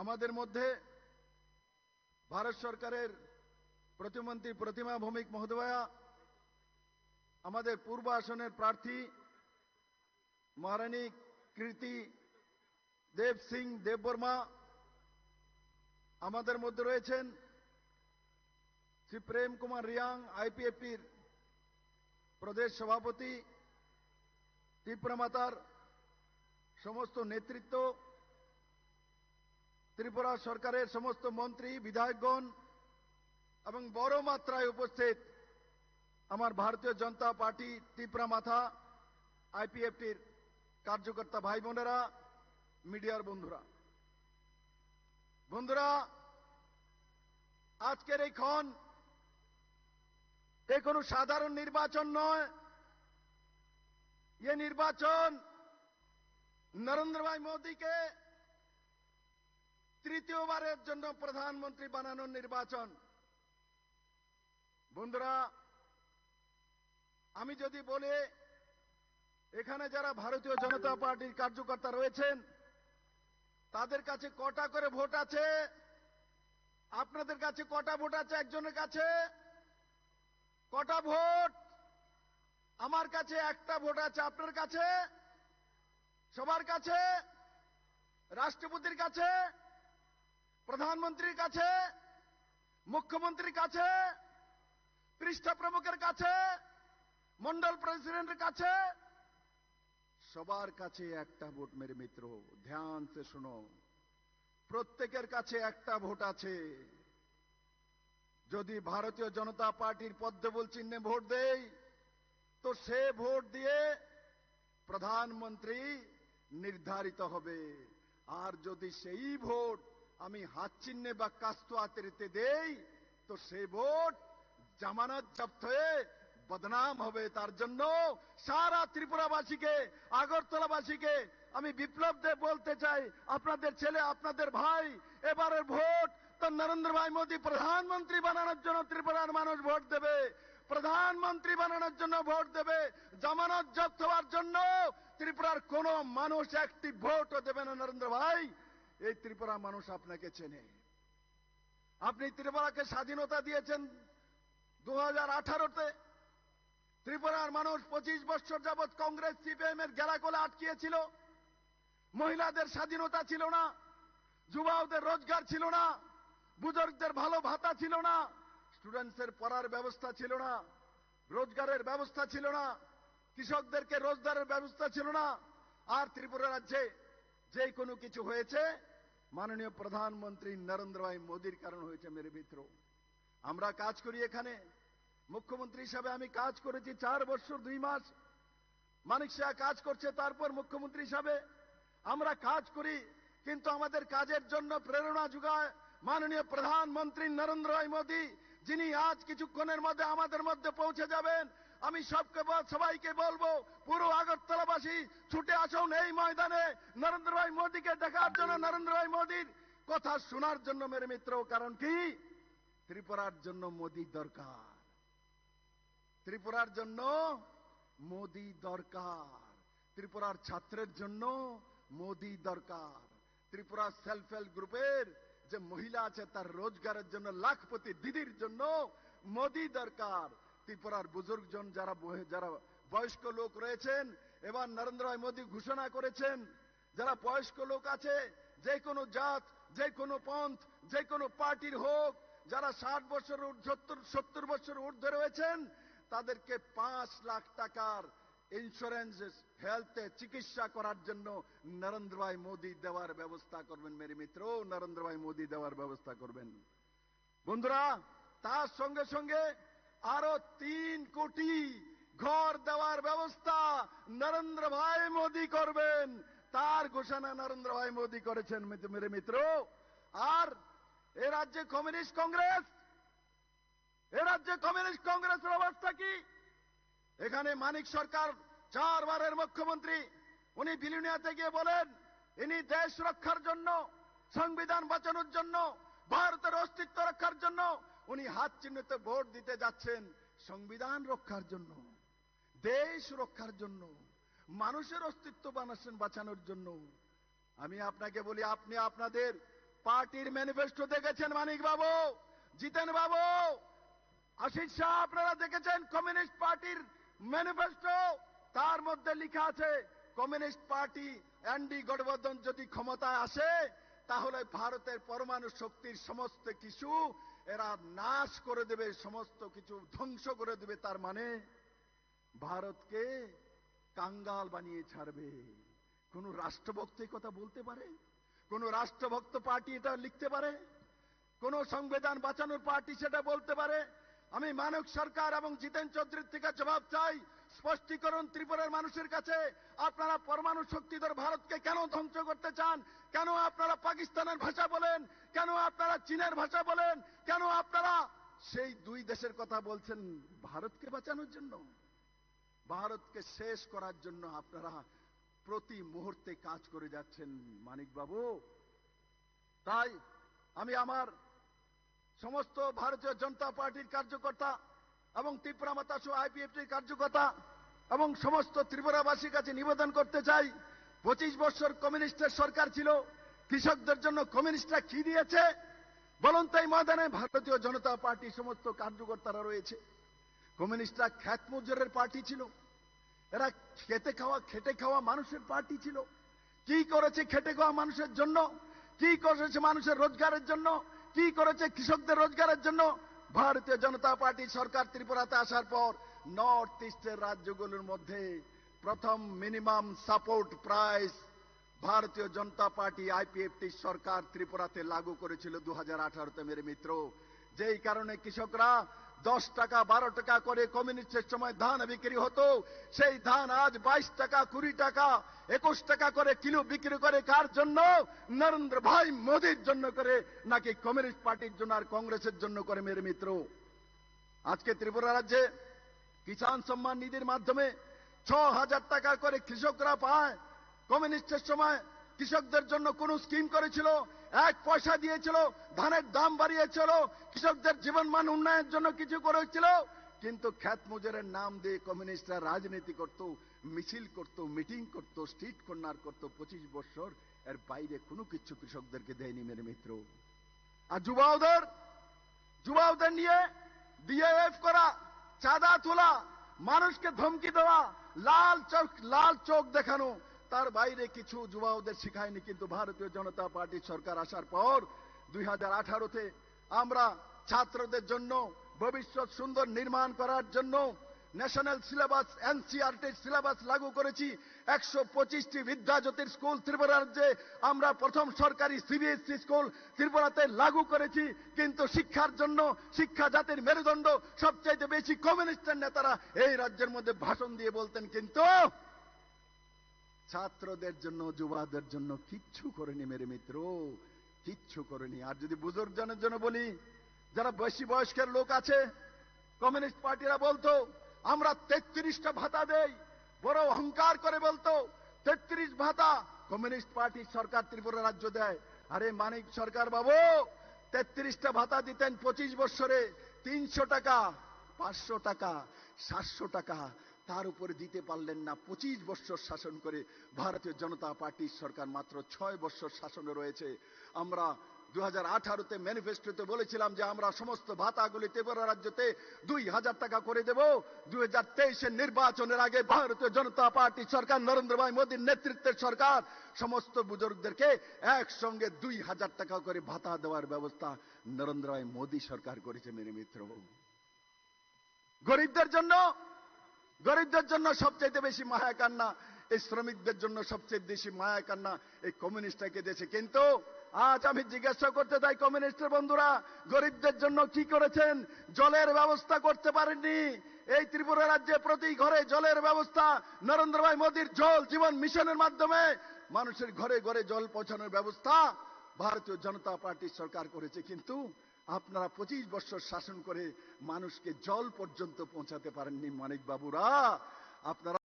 আমাদের মধ্যে ভারত সরকারের প্রতিমন্ত্রী প্রতিমা ভৌমিক মহোদয়া, আমাদের পূর্ব আসনের প্রার্থী মহারানী কীর্তি দেব সিং দেববর্মা আমাদের মধ্যে রয়েছেন শ্রী প্রেম কুমার রিয়াং আইপিএফটির প্রদেশ সভাপতি, ত্রিপুরা মাতার সমস্ত নেতৃত্ব ত্রিপুরা সরকারের সমস্ত মন্ত্রী, বিধায়কগণ এবং বড় মাত্রায় উপস্থিত আমার ভারতীয় জনতা পার্টি ত্রিপুরা মাথা, আইপিএফটির কার্যকর্তা ভাই বোনেরা, মিডিয়ার বন্ধুরা। বন্ধুরা, আজকের এই ক্ষণ এ কোনো সাধারণ নির্বাচন নয়। ये নির্বাচন নরেন্দ্র ভাই মোদীকে তৃতীয়বারের জন্য প্রধানমন্ত্রী বানানোর নির্বাচন। বন্ধুরা, আমি যদি বলে, এখানে যারা ভারতীয় জনতা পার্টির কার্যকর্তা রয়েছেন, তাদের কাছে কটা করে ভোট আছে? আপনাদের কাছে কটা ভোট আছে একজনের কাছে? কটা ভোট? আমার কাছে একটা ভোট আছে আপনার কাছে? সবার কাছে? রাষ্ট্রপতির কাছে? প্রধানমন্ত্রীর কাছে, মুখ্যমন্ত্রীর কাছে পৃষ্ঠা প্রমুখের কাছে, মন্ডল প্রেসিডেন্টের কাছে, সবার কাছে একটা ভোট মেরে মিত্র, ধ্যান সে শুনো। প্রত্যেকের কাছে একটা ভোট আছে। যদি ভারতীয় জনতা পার্টির পদ্মবল চিহ্নে ভোট দেয় তো সে ভোট দিয়ে প্রধানমন্ত্রী নির্ধারিত হবে। আর যদি সেই ভোট আমি হাত চিহ্নে বা কাস্ত আতরিতে দেই, তো সেই ভোট জামানত জব্দ হয়ে বদনাম হবে। তার জন্য সারা ত্রিপুরাবাসীকে, আগরতলাবাসীকে আমি বিপ্লব দে বলতে চাই, আপনাদের ছেলে, আপনাদের ভাই, এবারের ভোট তো নরেন্দ্র ভাই মোদী প্রধানমন্ত্রী বানানোর জন্য ত্রিপুরার মানুষ ভোট দেবে। প্রধানমন্ত্রী বানানোর জন্য ভোট দেবে। জামানত জব্দ হওয়ার জন্য ত্রিপুরার কোন মানুষ একটি ভোটও দেবে না নরেন্দ্র ভাই। এই ত্রিপুরা মানুষ আপনাকে চেনে। আপনি ত্রিপুরাকে স্বাধীনতা দিয়েছেন দু হাজার আঠারোতে। ত্রিপুরার মানুষ পঁচিশ বছর যাবৎ কংগ্রেস সিপিএম এর গেরাকোলে আটকিয়েছিল। মহিলাদের স্বাধীনতা ছিল না, যুবাওদের রোজগার ছিল না, বুজুর্গদের ভালো ভাতা ছিল না, স্টুডেন্টসের পড়ার ব্যবস্থা ছিল না, রোজগারের ব্যবস্থা ছিল না, কৃষকদেরকে রোজগারের ব্যবস্থা ছিল না। আর ত্রিপুরা রাজ্যে যে কোনো কিছু হয়েছে, মাননীয় প্রধানমন্ত্রী নরেন্দ্র ভাই মোদীর কারণ হয়েছে মেরে মিত্র আমরা কাজ করি এখানে। মুখ্যমন্ত্রী হিসাবে আমি কাজ করেছি চার বছর, দুই মাস। মানিক শাহ কাজ করছে, তারপর মুখ্যমন্ত্রী হিসাবে আমরা কাজ করি, কিন্তু আমাদের কাজের জন্য প্রেরণা যোগায় মাননীয় প্রধানমন্ত্রী নরেন্দ্র ভাই মোদী। যিনি আজ কিছুক্ষণের মধ্যে আমাদের মধ্যে পৌঁছে যাবেন, আমি সবকে সবাইকে বলব, পুরো আগরতলাবাসী ছুটে আসুন এই ময়দানে। নরেন্দ্র ভাই মোদীকে দেখার জন্য, নরেন্দ্র ভাই মোদীর কথা শোনার জন্য মেরে মিত্র, কারণ কি? ত্রিপুরার জন্য মোদী দরকার। ত্রিপুরার জন্য মোদী দরকার। ত্রিপুরার ছাত্রের জন্য মোদী দরকার। ত্রিপুরা সেলফ হেল্প গ্রুপের যে মহিলা আছে তার রোজগারের জন্য, লাখপতি দিদির জন্য মোদি দরকার। ত্রিপুরার বুজুর্গজন যারা যারা বয়স্ক লোক রয়েছেন, এবার নরেন্দ্র ভাই মোদী ঘোষণা করেছেন, যারা বয়স্ক লোক আছে, যে কোনো জাত, যে কোনো পন্থ, যে কোনো পার্টির হোক, যারা ষাট বছর সত্তর সত্তর বছর ঊর্ধ্বে রয়েছেন, তাদেরকে পাঁচ লাখ টাকার ইন্স্যুরেন্স হেলথে চিকিৎসা করার জন্য নরেন্দ্র ভাই মোদী দেওয়ার ব্যবস্থা করবেন, মেরে মিত্র, নরেন্দ্র ভাই মোদী দেওয়ার ব্যবস্থা করবেন। বন্ধুরা, তার সঙ্গে সঙ্গে আরও তিন কোটি ঘর দেওয়ার ব্যবস্থা নরেন্দ্র ভাই মোদী করবেন। তার ঘোষণা নরেন্দ্র ভাই মোদী করেছেন মেরে মিত্র। আর এ রাজ্যে কমিউনিস্ট কংগ্রেস? এ রাজ্যে কমিউনিস্ট কংগ্রেসের অবস্থা কি? এখানে মানিক সরকার চারবারের মুখ্যমন্ত্রী, উনি বিলুনিয়াতে গিয়ে বলেন, ইনি দেশ রক্ষার জন্য, সংবিধান বাঁচানোর জন্য, ভারতের অস্তিত্ব রক্ষার জন্য, উনি হাত চিহ্নিত ভোট দিতে যাচ্ছেন সংবিধান রক্ষার জন্য, দেশ রক্ষার জন্য, মানুষের অস্তিত্ব বানাচ্ছেন বাঁচানোর জন্য। আমি আপনাকে বলি, আপনি আপনাদের পার্টির ম্যানিফেস্টো দেখেছেন মানিক বাবু? জিতেন বাবু? আশিস শাহ, আপনারা দেখেছেন কমিউনিস্ট পার্টির ম্যানিফেস্টো? তার মধ্যে লেখা আছে, কমিউনিস্ট পার্টি এনডি গঠবন্ধন যদি ক্ষমতায় আসে, তাহলে ভারতের পরমাণু শক্তির সমস্ত কিছু এরা নাশ করে দেবে, সমস্ত কিছু ধ্বংস করে দেবে। তার মানে ভারতকে কাঙ্গাল বানিয়ে ছাড়বে। কোন রাষ্ট্রভক্ত কথা বলতে পারে? কোন রাষ্ট্রভক্ত পার্টি এটা লিখতে পারে? কোন সংবিধান বাঁচানোর পার্টি সেটা বলতে পারে? আমি মানব সরকার এবং জিতেন চৌধুরীর থেকে জবাব চাই স্পষ্টীকরণ ত্রিপুরার মানুষের কাছে, আপনারা পরমাণু শক্তিধর ভারতকে কেন ধ্বংস করতে চান? কেন আপনারা পাকিস্তানের ভাষা বলেন? কেন আপনারা চীনের ভাষা বলেন? কেন আপনারা সেই দুই দেশের কথা বলছেন ভারতকে বাঁচানোর জন্য? ভারতকে শেষ করার জন্য আপনারা প্রতি মুহূর্তে কাজ করে যাচ্ছেন মানিক বাবু তাই আমি আমার সমস্ত ভারতীয় জনতা পার্টির কার্যকর্তা এবং ত্রিপুরা মাতা আইপিএফটির কার্যকর্তা এবং সমস্ত ত্রিপুরাবাসীর কাছে নিবেদন করতে চাই। পঁচিশ বছর কমিউনিস্টের সরকার ছিল, কৃষকদের জন্য কমিউনিস্টরা কি দিয়েছে? বলুন তো এই ময়দানে ভারতীয় জনতা পার্টি সমস্ত কার্যকর্তারা রয়েছে। কমিউনিস্টরা খ্যাত মজুরের পার্টি ছিল। এরা খেতে খাওয়া, খেটে খাওয়া মানুষের পার্টি ছিল। কি করেছে খেটে খাওয়া মানুষের জন্য? কি করেছে মানুষের রোজগারের জন্য? কি করেছে কৃষকদের রোজগারের জন্য? ভারতীয় জনতা পার্টি সরকার ত্রিপুরাতে আসার পর নর্থ ইস্টের রাজ্যগুলোর মধ্যে প্রথম মিনিমাম সাপোর্ট প্রাইস ভারতীয় জনতা পার্টি আইপিএফটি সরকার ত্রিপুরাতে লাগু করেছিল দু হাজার আঠারোতে, মেরে মিত্র। যেই কারণে কৃষকরা দশ টাকা, বারো টাকা করে কমিউনিস্টের সময় ধান বিক্রি হতো। সেই ধান আজ বাইশ টাকা, কুড়ি টাকা, একুশ টাকা করে কিলো বিক্রি করে কার জন্য? নরেন্দ্র ভাই মোদীর জন্য করে, নাকি কমিউনিস্ট পার্টির জন্য আর কংগ্রেসের জন্য করে মেরে মিত্র? আজকে ত্রিপুরা রাজ্যে কিষাণ সম্মান নিধির মাধ্যমে ছ হাজার টাকা করে কৃষকরা পায়। কমিউনিস্টের সময় কৃষকদের জন্য কোন স্কিম করেছিল? এক পয়সা দিয়েছিল, ধানের দাম বাড়িয়েছিল, কৃষকদের জীবনমান উন্নয়নের জন্য কিছু করেছিল? কিন্তু খ্যাত মুজরের নাম দিয়ে কমিউনিস্টরা রাজনীতি করত, মিছিল করত, মিটিং করত, স্ট্রিট কর্নার করত, পঁচিশ বছর এর বাইরে কোনো কিছু কৃষকদেরকে দেয়নি মেরে মিত্র। আর যুবাওদের যুবাওদের নিয়ে ডিএফ করা, চাঁদা তোলা, মানুষকে ধমকি দেওয়া, লাল চোখ লাল চোখ দেখানো তার বাইরে কিছু যুবাওদের শিখায়নি কিন্তু ভারতীয় জনতা পার্টি সরকার আসার পর দুই হাজার আঠারোতে আমরা ছাত্রদের জন্য ভবিষ্যৎ সুন্দর নির্মাণ করার জন্য ন্যাশনাল সিলেবাস এনসিআরটির সিলেবাস লাগু করেছি। একশো পঁচিশটি বিদ্যাজ্যোতির স্কুল ত্রিপুরা রাজ্যে আমরা প্রথম সরকারি সিবিএসই স্কুল ত্রিপুরাতে লাগু করেছি। কিন্তু শিক্ষার জন্য শিক্ষা জাতির মেরুদণ্ড সবচাইতে বেশি কমিউনিস্টের নেতারা এই রাজ্যের মধ্যে ভাষণ দিয়ে বলতেন। কিন্তু ছাত্রদের জন্য, যুবাদের জন্য কিচ্ছু করেনি মেরে মিত্র, কিচ্ছু করেনি। আর যদি বুজুর্গজনের জন্য বলি, যারা বেশি বয়স্কের লোক আছে, কমিউনিস্ট পার্টিরা বলতো, আমরা তেত্রিশটা ভাতা দেই। বড় অহংকার করে বলতো, তেত্রিশ ভাতা কমিউনিস্ট পার্টি সরকার ত্রিপুরা রাজ্য দেয়। আরে মানিক সরকার বাবু, তেত্রিশটা ভাতা দিতেন পঁচিশ বছরে তিনশো টাকা, পাঁচশো টাকা, সাতশো টাকা। তার উপরে দিতে পারলেন না। পঁচিশ বছর শাসন করে ভারতীয় জনতা পার্টির সরকার মাত্র ছয় বছর শাসনে রয়েছে। আমরা দু হাজার আঠারোতে ম্যানিফেস্টোতে বলেছিলাম যে আমরা সমস্ত ভাতাগুলি ত্রিপুরা রাজ্যতে দুই হাজার টাকা করে দেব। দুই হাজার তেইশের নির্বাচনের আগে ভারতীয় জনতা পার্টি সরকার, নরেন্দ্র ভাই মোদীর নেতৃত্বের সরকার সমস্ত বুজুর্গদেরকে একসঙ্গে দুই হাজার টাকা করে ভাতা দেওয়ার ব্যবস্থা নরেন্দ্র ভাই মোদী সরকার করেছে মেরে মিত্র গরিবদের জন্য গরিবদের জন্য সবচেয়ে বেশি মায়া কান্না, এই শ্রমিকদের জন্য সবচেয়ে বেশি মায়া কান্না এই কমিউনিস্টটাকে দিয়েছে। কিন্তু আজ আমি জিজ্ঞাসা করতে চাই কমিউনিস্টের বন্ধুরা, গরিবদের জন্য কি করেছেন? জলের ব্যবস্থা করতে পারেননি। এই ত্রিপুরা রাজ্যে প্রতি ঘরে জলের ব্যবস্থা। নরেন্দ্র ভাই মোদীর জল জীবন মিশনের মাধ্যমে মানুষের ঘরে ঘরে জল পৌঁছানোর ব্যবস্থা ভারতীয় জনতা পার্টির সরকার করেছে। কিন্তু আপনারা পঁচিশ বছর শাসন করে মানুষকে জল পর্যন্ত পৌঁছাতে পারেননি মানিক বাবুরা আপনারা